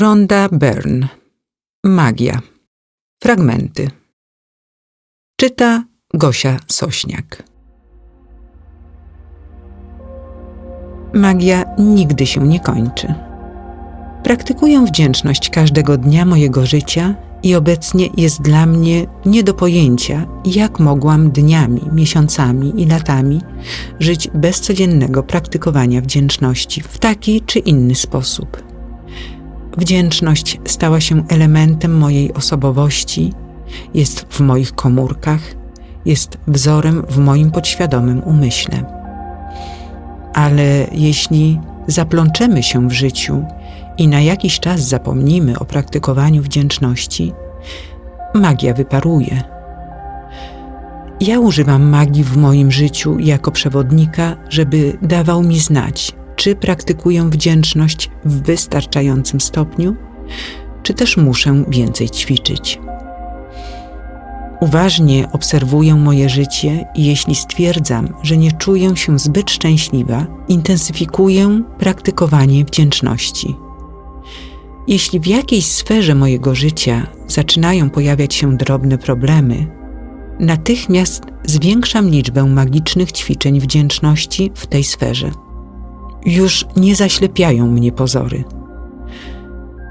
Rhonda Byrne. Magia. Fragmenty. Czyta Gosia Sośniak. Magia nigdy się nie kończy. Praktykuję wdzięczność każdego dnia mojego życia i obecnie jest dla mnie nie do pojęcia, jak mogłam dniami, miesiącami i latami żyć bez codziennego praktykowania wdzięczności w taki czy inny sposób. Wdzięczność stała się elementem mojej osobowości, jest w moich komórkach, jest wzorem w moim podświadomym umyśle. Ale jeśli zaplączemy się w życiu i na jakiś czas zapomnimy o praktykowaniu wdzięczności, magia wyparuje. Ja używam magii w moim życiu jako przewodnika, żeby dawał mi znać, czy praktykuję wdzięczność w wystarczającym stopniu, czy też muszę więcej ćwiczyć. Uważnie obserwuję moje życie i jeśli stwierdzam, że nie czuję się zbyt szczęśliwa, intensyfikuję praktykowanie wdzięczności. Jeśli w jakiejś sferze mojego życia zaczynają pojawiać się drobne problemy, natychmiast zwiększam liczbę magicznych ćwiczeń wdzięczności w tej sferze. Już nie zaślepiają mnie pozory.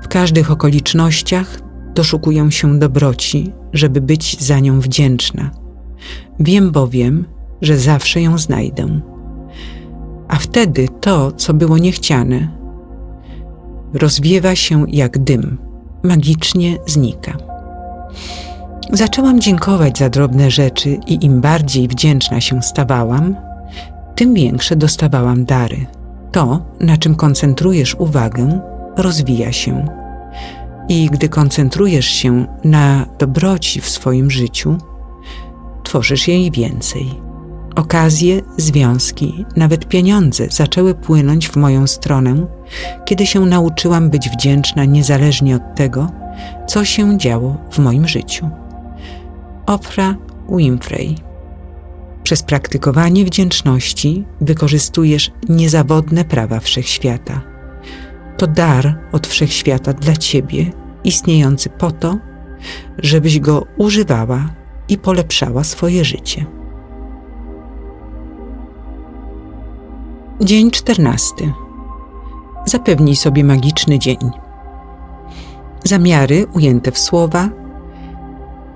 W każdych okolicznościach doszukuję się dobroci, żeby być za nią wdzięczna. Wiem bowiem, że zawsze ją znajdę. A wtedy to, co było niechciane, rozwiewa się jak dym, magicznie znika. Zaczęłam dziękować za drobne rzeczy i im bardziej wdzięczna się stawałam, tym większe dostawałam dary. To, na czym koncentrujesz uwagę, rozwija się. I gdy koncentrujesz się na dobroci w swoim życiu, tworzysz jej więcej. Okazje, związki, nawet pieniądze zaczęły płynąć w moją stronę, kiedy się nauczyłam być wdzięczna niezależnie od tego, co się działo w moim życiu. Oprah Winfrey przez praktykowanie wdzięczności wykorzystujesz niezawodne prawa wszechświata. To dar od wszechświata dla ciebie, istniejący po to, żebyś go używała i polepszała swoje życie. Dzień czternasty. Zapewnij sobie magiczny dzień. Zamiary ujęte w słowa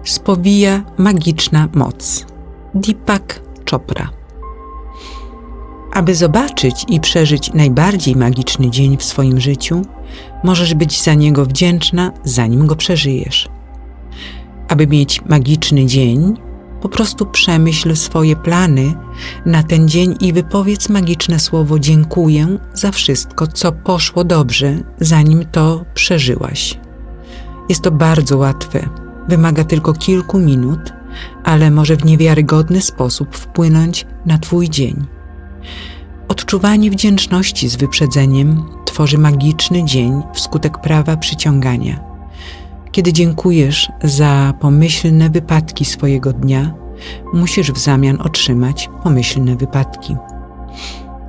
spowija magiczna moc. Deepak Chopra. Aby zobaczyć i przeżyć najbardziej magiczny dzień w swoim życiu, możesz być za niego wdzięczna, zanim go przeżyjesz. Aby mieć magiczny dzień, po prostu przemyśl swoje plany na ten dzień i wypowiedz magiczne słowo dziękuję za wszystko, co poszło dobrze, zanim to przeżyłaś. Jest to bardzo łatwe. Wymaga tylko kilku minut, ale może w niewiarygodny sposób wpłynąć na Twój dzień. Odczuwanie wdzięczności z wyprzedzeniem tworzy magiczny dzień wskutek prawa przyciągania. Kiedy dziękujesz za pomyślne wypadki swojego dnia, musisz w zamian otrzymać pomyślne wypadki.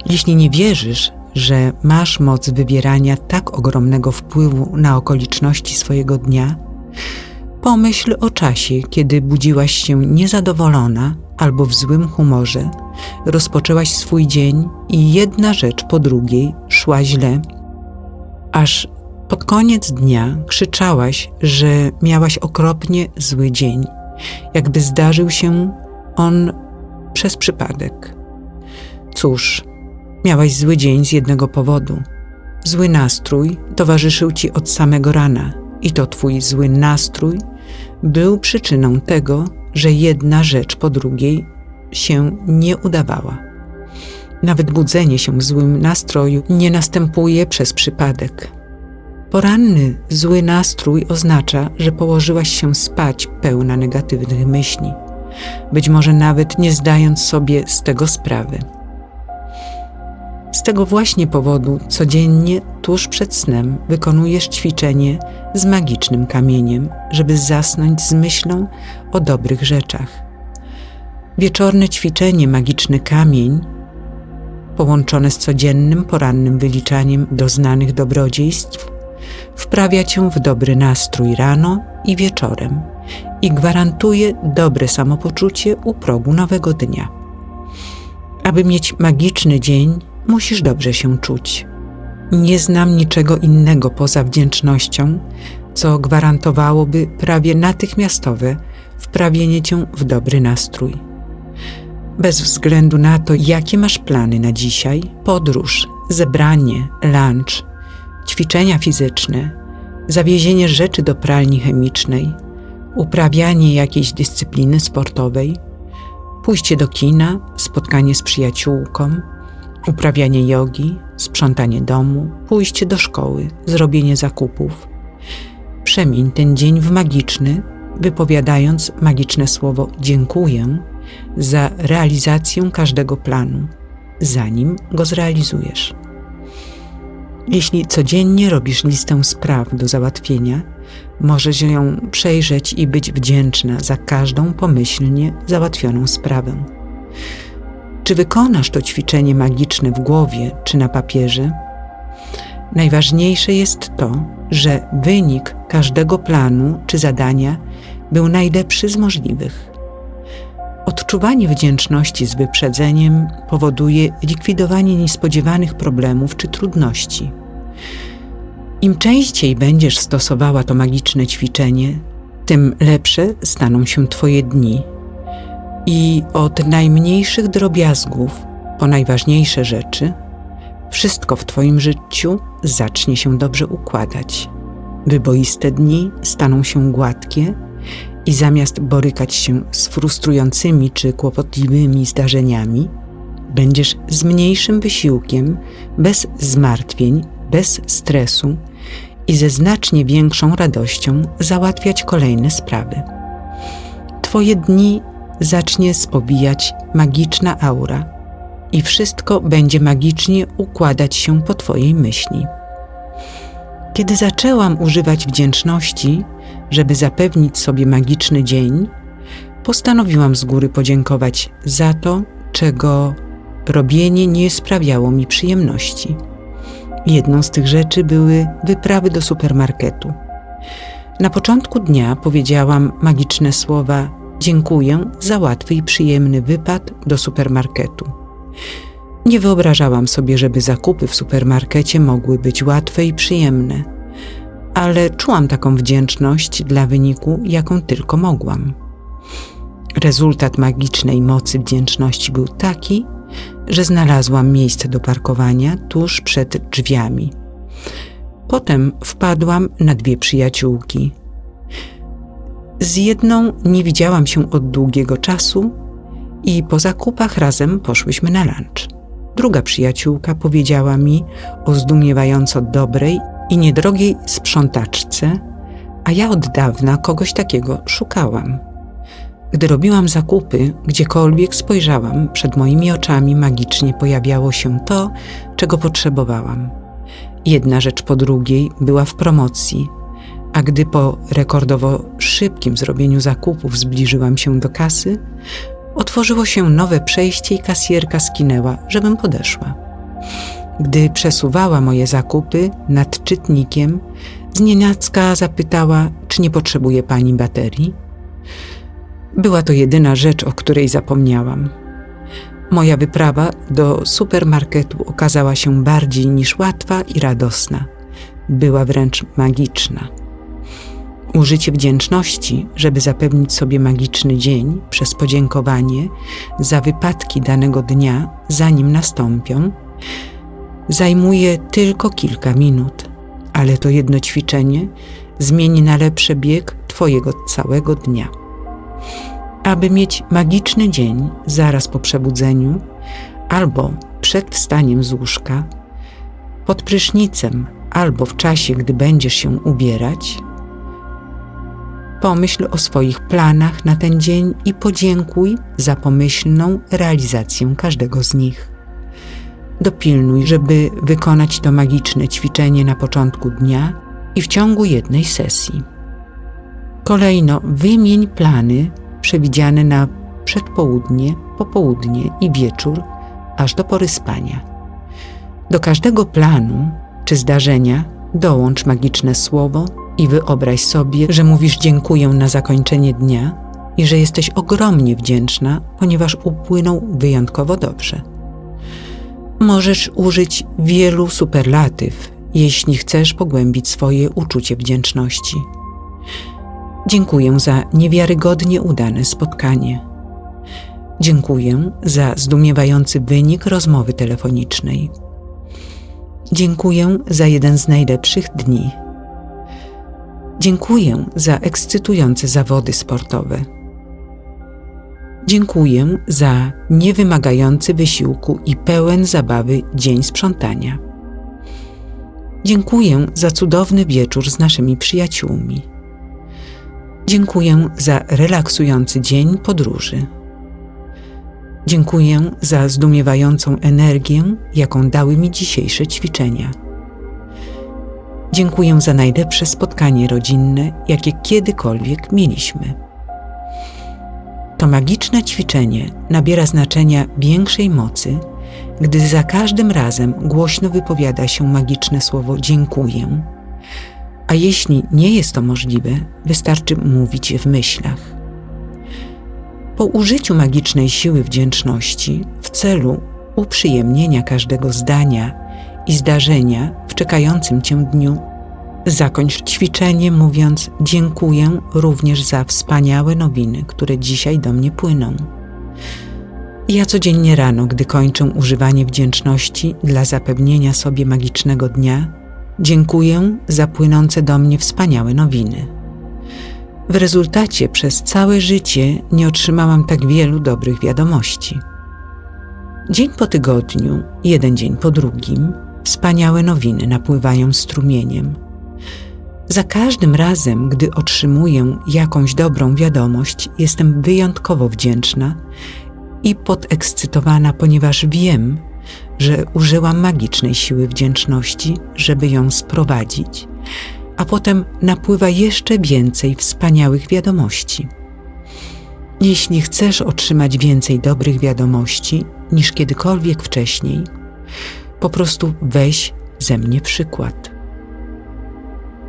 Jeśli nie wierzysz, że masz moc wywierania tak ogromnego wpływu na okoliczności swojego dnia, pomyśl o czasie, kiedy budziłaś się niezadowolona albo w złym humorze, rozpoczęłaś swój dzień i jedna rzecz po drugiej szła źle, aż pod koniec dnia krzyczałaś, że miałaś okropnie zły dzień, jakby zdarzył się on przez przypadek. Cóż, miałaś zły dzień z jednego powodu. Zły nastrój towarzyszył ci od samego rana, i to twój zły nastrój był przyczyną tego, że jedna rzecz po drugiej się nie udawała. Nawet budzenie się w złym nastroju nie następuje przez przypadek. Poranny, zły nastrój oznacza, że położyłaś się spać pełna negatywnych myśli, być może nawet nie zdając sobie z tego sprawy. Z tego właśnie powodu codziennie tuż przed snem wykonujesz ćwiczenie z magicznym kamieniem, żeby zasnąć z myślą o dobrych rzeczach. Wieczorne ćwiczenie magiczny kamień, połączone z codziennym porannym wyliczaniem doznanych dobrodziejstw, wprawia cię w dobry nastrój rano i wieczorem i gwarantuje dobre samopoczucie u progu nowego dnia. Aby mieć magiczny dzień, musisz dobrze się czuć. Nie znam niczego innego poza wdzięcznością, co gwarantowałoby prawie natychmiastowe wprawienie cię w dobry nastrój. Bez względu na to, jakie masz plany na dzisiaj, podróż, zebranie, lunch, ćwiczenia fizyczne, zawiezienie rzeczy do pralni chemicznej, uprawianie jakiejś dyscypliny sportowej, pójście do kina, spotkanie z przyjaciółką, uprawianie jogi, sprzątanie domu, pójście do szkoły, zrobienie zakupów. Przemień ten dzień w magiczny, wypowiadając magiczne słowo dziękuję za realizację każdego planu, zanim go zrealizujesz. Jeśli codziennie robisz listę spraw do załatwienia, możesz ją przejrzeć i być wdzięczna za każdą pomyślnie załatwioną sprawę. Czy wykonasz to ćwiczenie magiczne w głowie czy na papierze? Najważniejsze jest to, że wynik każdego planu czy zadania był najlepszy z możliwych. Odczuwanie wdzięczności z wyprzedzeniem powoduje likwidowanie niespodziewanych problemów czy trudności. Im częściej będziesz stosowała to magiczne ćwiczenie, tym lepsze staną się Twoje dni. I od najmniejszych drobiazgów po najważniejsze rzeczy, wszystko w Twoim życiu zacznie się dobrze układać. Wyboiste dni staną się gładkie i zamiast borykać się z frustrującymi czy kłopotliwymi zdarzeniami, będziesz z mniejszym wysiłkiem, bez zmartwień, bez stresu i ze znacznie większą radością załatwiać kolejne sprawy. Twoje dni zacznie spowijać magiczna aura i wszystko będzie magicznie układać się po Twojej myśli. Kiedy zaczęłam używać wdzięczności, żeby zapewnić sobie magiczny dzień, postanowiłam z góry podziękować za to, czego robienie nie sprawiało mi przyjemności. Jedną z tych rzeczy były wyprawy do supermarketu. Na początku dnia powiedziałam magiczne słowa: Dziękuję za łatwy i przyjemny wypad do supermarketu. Nie wyobrażałam sobie, żeby zakupy w supermarkecie mogły być łatwe i przyjemne, ale czułam taką wdzięczność dla wyniku, jaką tylko mogłam. Rezultat magicznej mocy wdzięczności był taki, że znalazłam miejsce do parkowania tuż przed drzwiami. Potem wpadłam na dwie przyjaciółki. Z jedną nie widziałam się od długiego czasu i po zakupach razem poszłyśmy na lunch. Druga przyjaciółka powiedziała mi o zdumiewająco dobrej i niedrogiej sprzątaczce, a ja od dawna kogoś takiego szukałam. Gdy robiłam zakupy, gdziekolwiek spojrzałam, przed moimi oczami magicznie pojawiało się to, czego potrzebowałam. Jedna rzecz po drugiej była w promocji, a gdy po rekordowo szybkim zrobieniu zakupów zbliżyłam się do kasy, otworzyło się nowe przejście i kasjerka skinęła, żebym podeszła. Gdy przesuwała moje zakupy nad czytnikiem, znienacka zapytała, czy nie potrzebuje pani baterii. Była to jedyna rzecz, o której zapomniałam. Moja wyprawa do supermarketu okazała się bardziej niż łatwa i radosna. Była wręcz magiczna. Użycie wdzięczności, żeby zapewnić sobie magiczny dzień przez podziękowanie za wypadki danego dnia, zanim nastąpią, zajmuje tylko kilka minut, ale to jedno ćwiczenie zmieni na lepszy bieg Twojego całego dnia. Aby mieć magiczny dzień zaraz po przebudzeniu albo przed wstaniem z łóżka, pod prysznicem albo w czasie, gdy będziesz się ubierać, pomyśl o swoich planach na ten dzień i podziękuj za pomyślną realizację każdego z nich. Dopilnuj, żeby wykonać to magiczne ćwiczenie na początku dnia i w ciągu jednej sesji. Kolejno wymień plany przewidziane na przedpołudnie, popołudnie i wieczór, aż do pory spania. Do każdego planu czy zdarzenia dołącz magiczne słowo i wyobraź sobie, że mówisz dziękuję na zakończenie dnia i że jesteś ogromnie wdzięczna, ponieważ upłynął wyjątkowo dobrze. Możesz użyć wielu superlatyw, jeśli chcesz pogłębić swoje uczucie wdzięczności. Dziękuję za niewiarygodnie udane spotkanie. Dziękuję za zdumiewający wynik rozmowy telefonicznej. Dziękuję za jeden z najlepszych dni. Dziękuję za ekscytujące zawody sportowe. Dziękuję za niewymagający wysiłku i pełen zabawy dzień sprzątania. Dziękuję za cudowny wieczór z naszymi przyjaciółmi. Dziękuję za relaksujący dzień podróży. Dziękuję za zdumiewającą energię, jaką dały mi dzisiejsze ćwiczenia. Dziękuję za najlepsze spotkanie rodzinne, jakie kiedykolwiek mieliśmy. To magiczne ćwiczenie nabiera znaczenia większej mocy, gdy za każdym razem głośno wypowiada się magiczne słowo dziękuję, a jeśli nie jest to możliwe, wystarczy mówić je w myślach. Po użyciu magicznej siły wdzięczności w celu uprzyjemnienia każdego zdania i zdarzenia w czekającym cię dniu, zakończ ćwiczenie mówiąc dziękuję również za wspaniałe nowiny, które dzisiaj do mnie płyną. Ja codziennie rano, gdy kończę używanie wdzięczności dla zapewnienia sobie magicznego dnia, dziękuję za płynące do mnie wspaniałe nowiny. W rezultacie przez całe życie nie otrzymałam tak wielu dobrych wiadomości. Dzień po tygodniu, jeden dzień po drugim, wspaniałe nowiny napływają strumieniem. Za każdym razem, gdy otrzymuję jakąś dobrą wiadomość, jestem wyjątkowo wdzięczna i podekscytowana, ponieważ wiem, że użyłam magicznej siły wdzięczności, żeby ją sprowadzić, a potem napływa jeszcze więcej wspaniałych wiadomości. Jeśli chcesz otrzymać więcej dobrych wiadomości niż kiedykolwiek wcześniej, po prostu weź ze mnie przykład.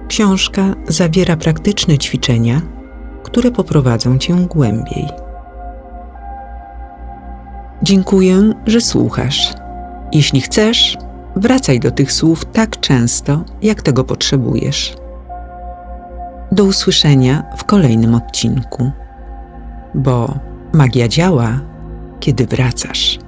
Książka zawiera praktyczne ćwiczenia, które poprowadzą cię głębiej. Dziękuję, że słuchasz. Jeśli chcesz, wracaj do tych słów tak często, jak tego potrzebujesz. Do usłyszenia w kolejnym odcinku, bo magia działa, kiedy wracasz.